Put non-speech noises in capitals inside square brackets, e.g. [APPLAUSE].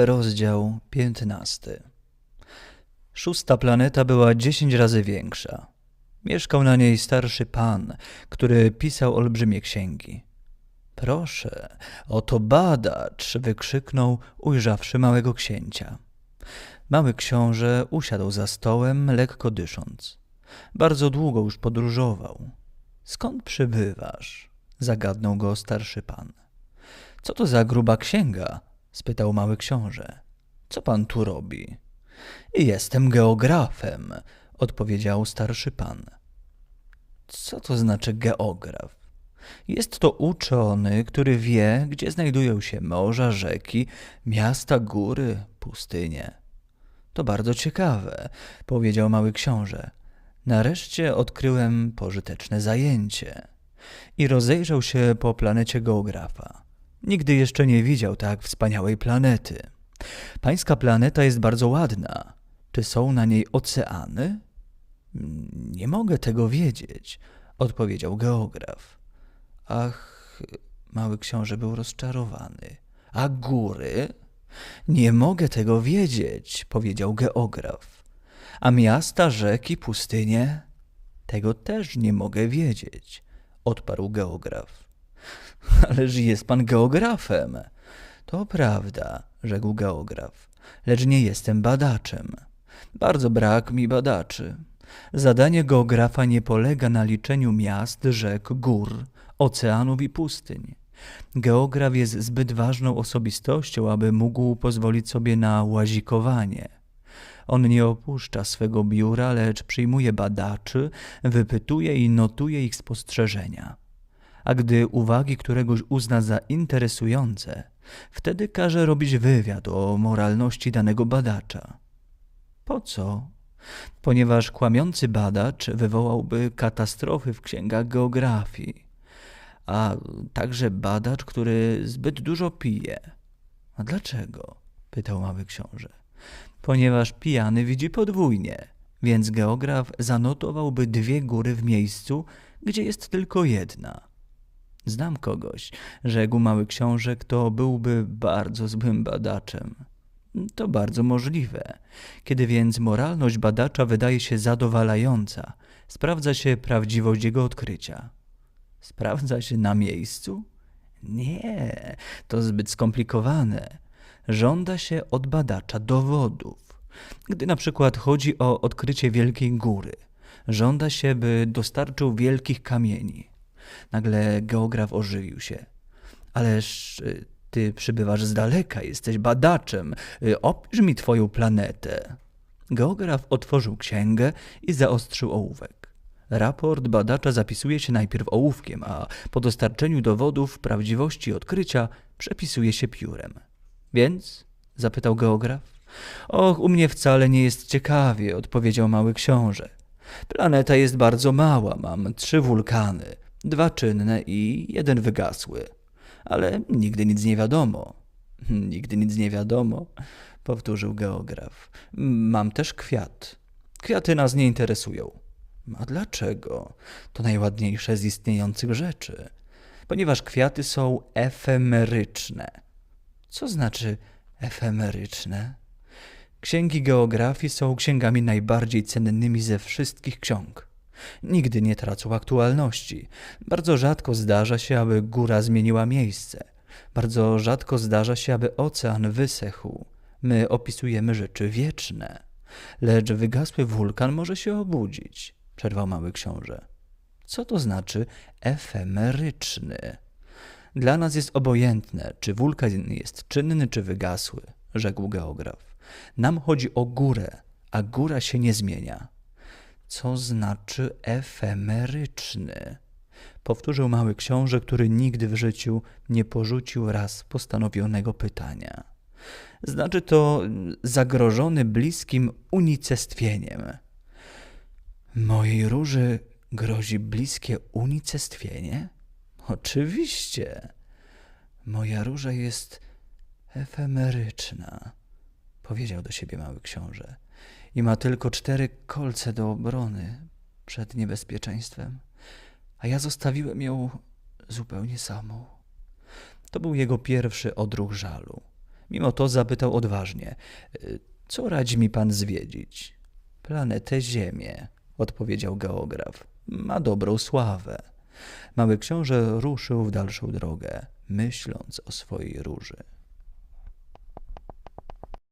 Rozdział 15 Szósta planeta była dziesięć razy większa. Mieszkał na niej starszy pan, który pisał olbrzymie księgi. Proszę, oto badacz! wykrzyknął, ujrzawszy małego księcia. Mały książę usiadł za stołem, lekko dysząc. Bardzo długo już podróżował. Skąd przybywasz? zagadnął go starszy pan. Co to za gruba księga? Spytał mały książę. Co pan tu robi? Jestem geografem, odpowiedział starszy pan. Co to znaczy geograf? Jest to uczony, który wie, gdzie znajdują się morza, rzeki, miasta, góry, pustynie. To bardzo ciekawe, powiedział mały książę. Nareszcie odkryłem pożyteczne zajęcie. I rozejrzał się po planecie geografa. Nigdy jeszcze nie widział tak wspaniałej planety. Pańska planeta jest bardzo ładna. Czy są na niej oceany? Nie mogę tego wiedzieć, odpowiedział geograf. Ach, mały książę był rozczarowany. A góry? Nie mogę tego wiedzieć, powiedział geograf. A miasta, rzeki, pustynie? Tego też nie mogę wiedzieć, odparł geograf. [LAUGHS] Ależ jest pan geografem. To prawda, rzekł geograf, lecz nie jestem badaczem. Bardzo brak mi badaczy. Zadanie geografa nie polega na liczeniu miast, rzek, gór, oceanów i pustyń. Geograf jest zbyt ważną osobistością, aby mógł pozwolić sobie na łazikowanie. On nie opuszcza swego biura, lecz przyjmuje badaczy, wypytuje i notuje ich spostrzeżenia. A gdy uwagi któregoś uzna za interesujące, wtedy każe robić wywiad o moralności danego badacza. Po co? Ponieważ kłamiący badacz wywołałby katastrofy w księgach geografii, a także badacz, który zbyt dużo pije. A dlaczego? pytał mały książę. Ponieważ pijany widzi podwójnie, więc geograf zanotowałby dwie góry w miejscu, gdzie jest tylko jedna. Znam kogoś, rzekł mały książę, kto byłby bardzo złym badaczem. To bardzo możliwe. Kiedy więc moralność badacza wydaje się zadowalająca, sprawdza się prawdziwość jego odkrycia. Sprawdza się na miejscu? Nie, to zbyt skomplikowane. Żąda się od badacza dowodów. Gdy na przykład chodzi o odkrycie wielkiej góry, żąda się, by dostarczył wielkich kamieni. Nagle geograf ożywił się. Ależ y, ty przybywasz z daleka, jesteś badaczem. Y, opisz mi twoją planetę. Geograf otworzył księgę i zaostrzył ołówek. Raport badacza zapisuje się najpierw ołówkiem, a po dostarczeniu dowodów prawdziwości odkrycia przepisuje się piórem. Więc? zapytał geograf. Och, u mnie wcale nie jest ciekawie, odpowiedział mały książę. Planeta jest bardzo mała, mam trzy wulkany, dwa czynne i jeden wygasły ale nigdy nic nie wiadomo. [LAUGHS] Nigdy nic nie wiadomo, powtórzył geograf. Mam też kwiat. Kwiaty nas nie interesują. A dlaczego? To najładniejsze z istniejących rzeczy. Ponieważ kwiaty są efemeryczne. Co znaczy efemeryczne? Księgi geografii są księgami najbardziej cennymi ze wszystkich ksiąg. Nigdy nie tracą aktualności. Bardzo rzadko zdarza się, aby góra zmieniła miejsce. Bardzo rzadko zdarza się, aby ocean wysechł. My opisujemy rzeczy wieczne. Lecz wygasły wulkan może się obudzić, przerwał mały książę. Co to znaczy efemeryczny? Dla nas jest obojętne, czy wulkan jest czynny, czy wygasły, rzekł geograf. Nam chodzi o górę, a góra się nie zmienia. Co znaczy efemeryczny? Powtórzył mały książę, który nigdy w życiu nie porzucił raz postanowionego pytania. Znaczy to zagrożony bliskim unicestwieniem. Mojej róży grozi bliskie unicestwienie? Oczywiście. Moja róża jest efemeryczna, powiedział do siebie mały książę i ma tylko cztery kolce do obrony przed niebezpieczeństwem, a ja zostawiłem ją zupełnie samą. To był jego pierwszy odruch żalu. Mimo to zapytał odważnie: "Y, Co radzi mi pan zwiedzić? Planetę Ziemię, odpowiedział geograf. Ma dobrą sławę. Mały książę ruszył w dalszą drogę, myśląc o swojej róży.